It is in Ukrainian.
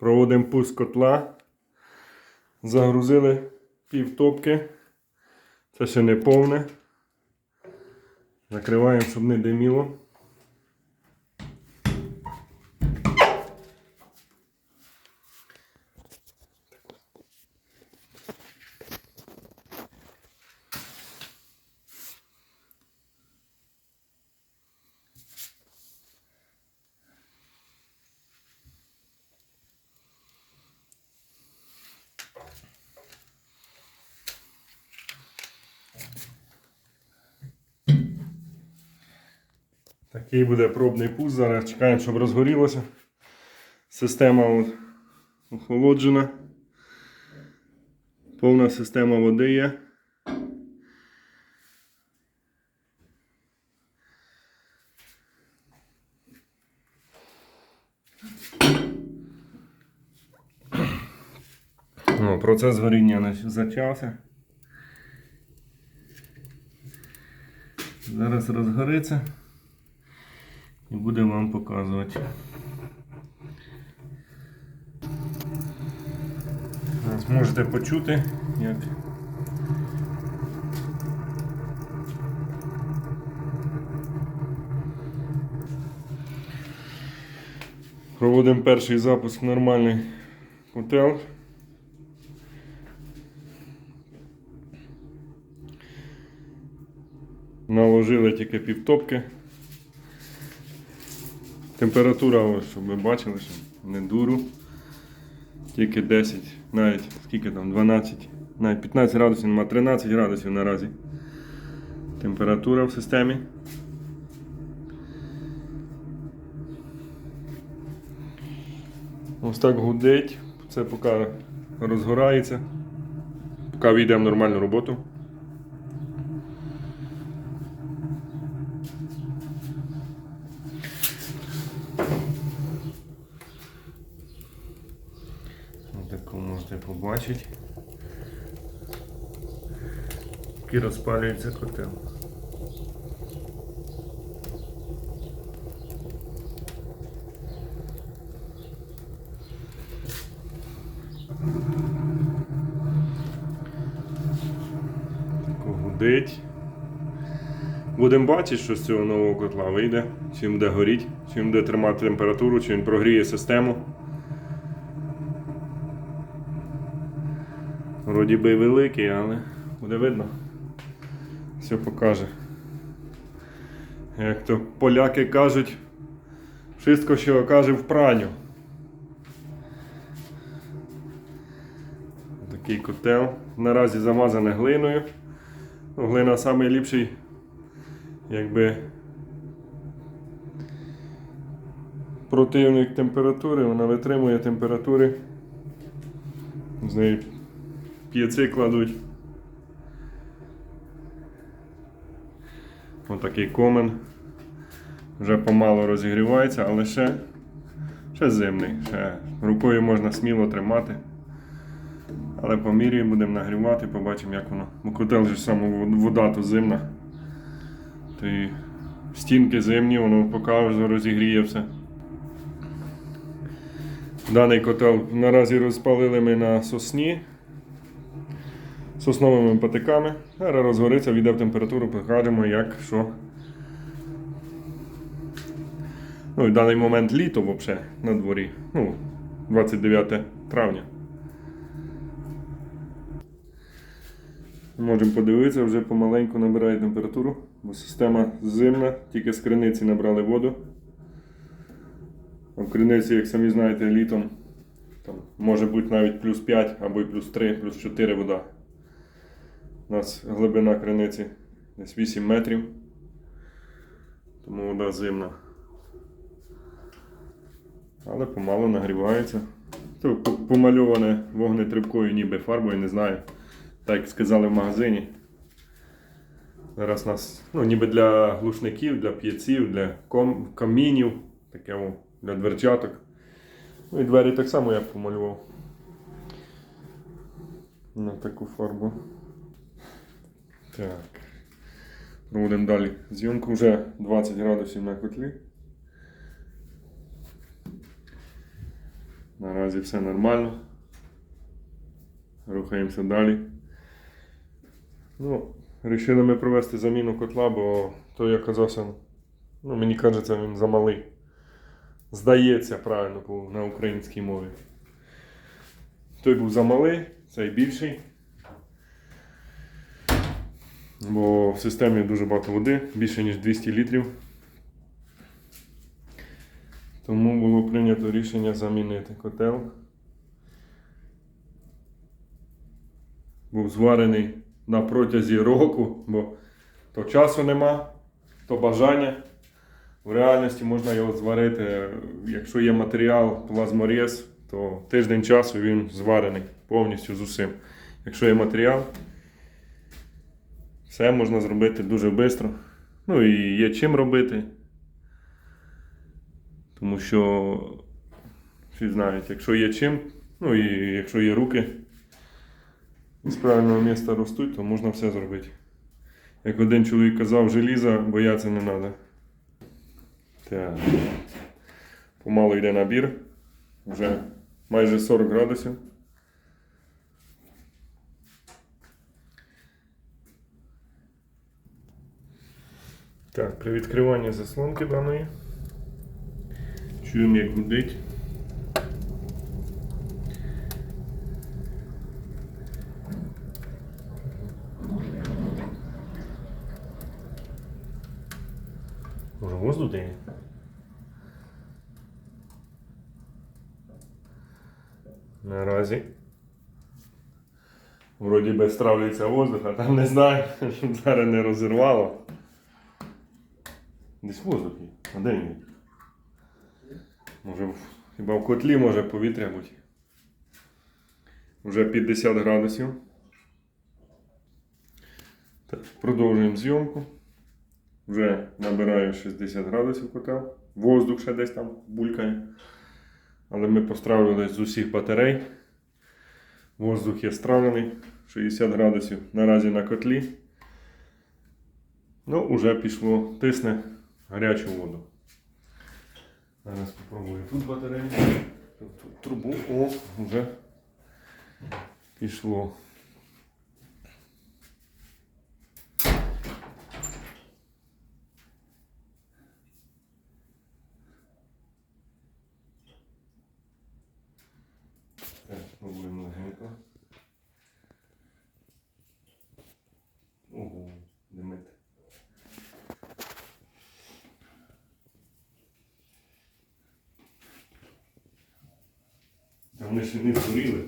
Проводимо пуск котла. Загрузили пів топки. Це ще не повне. Закриваємо, щоб не диміло. Такий буде пробний пуст. Зараз чекаємо, щоб розгорілося. Система охолоджена. Повна система води є. О, процес горіння почався. Зараз розгориться і буде вам показувати. Зараз можете почути, як проводимо перший запуск нормальний котел. Наложили тільки півтопки. Температура, ось, щоб ви бачили, що не дуру. Тільки 10, навіть скільки там, 12, навіть 15 градусів, нема 13 градусів наразі. Температура в системі. Ось так гудить. Це поки розгорається. Поки війде в нормальну роботу. Таку побачити. Який розпалюється котел. Будемо бачити, що з цього нового котла вийде, чи він буде горіти, чи він буде тримати температуру, чи він прогріє систему. Вроді би великий, але буде видно. Все покаже. Як то поляки кажуть, wszystko, що окаже в праню. Такий котел. Наразі замазаний глиною. Ну, Глина найліпший, якби противник температури, вона витримує температури. З неї п'єци кладуть. Отакий комен. Вже помало розігрівається, але ще, ще зимний. Ще рукою можна сміло тримати. Але по мірі будемо нагрівати, побачимо, як воно. Бо котел же саме вода то зимна. То і стінки зимні, воно поки розігріє все. Даний котел наразі розпалили ми на сосні сосновими патиками. Зараз розгориться, війде температуру, покажемо, як що. Ну в даний момент літо взагалі на дворі. Ну, 29 травня. Можемо подивитися, вже помаленьку набирає температуру, бо система зимна, тільки з криниці набрали воду. В криниці, як самі знаєте, літом там, може бути навіть плюс 5 або й плюс 3, плюс 4 вода. У нас глибина криниці десь 8 метрів, тому вода зимна. Але помало нагрівається. То по- помальоване вогнетрибкою ніби фарбою, не знаю. Так як сказали в магазині. Зараз нас, ну, ніби для глушників, для п'єців, для ком, камінів, таке для дверчаток. Ну і двері так само я помалював. На таку фарбу. Так. Проводимо далі зйомку. Вже 20 градусів на котлі. Наразі все нормально. Рухаємося далі. Ну, вирішили ми провести заміну котла, бо той оказався, ну, мені кажеться, він замалий. Здається, правильно на українській мові. Той був замалий, цей більший. Бо в системі дуже багато води, більше ніж 200 літрів. Тому було прийнято рішення замінити котел. Був зварений на протязі року, бо то часу нема, то бажання. В реальності можна його зварити, якщо є матеріал плазморез, то тиждень часу він зварений повністю з усім. Якщо є матеріал, все можна зробити дуже швидко. Ну і є чим робити. Тому що всі знають, якщо є чим, ну і якщо є руки з правильного місця ростуть, то можна все зробити. Як один чоловік казав, желіза боятися не треба. Так. Помалу йде набір. Вже майже 40 градусів. Так, при відкриванні заслонки даної. Чуємо, як гудить. Може воздух дає? Наразі. Вроді би стравлюється воздух, а там не знаю, щоб зараз не розірвало. Десь воздух є. А де він? Може, хіба в котлі може повітря бути. Вже 50 градусів. Так, продовжуємо зйомку. Вже набираю 60 градусів котел. Воздух ще десь там булькає. Але ми постравили з усіх батарей. Воздух є стравлений 60 градусів наразі на котлі. Ну, вже пішло, тисне гарячу воду. Зараз спробую тут батарею. Тут, тут трубу. О, вже пішло. Так, спробуємо легенько. Вони ще не згоріли.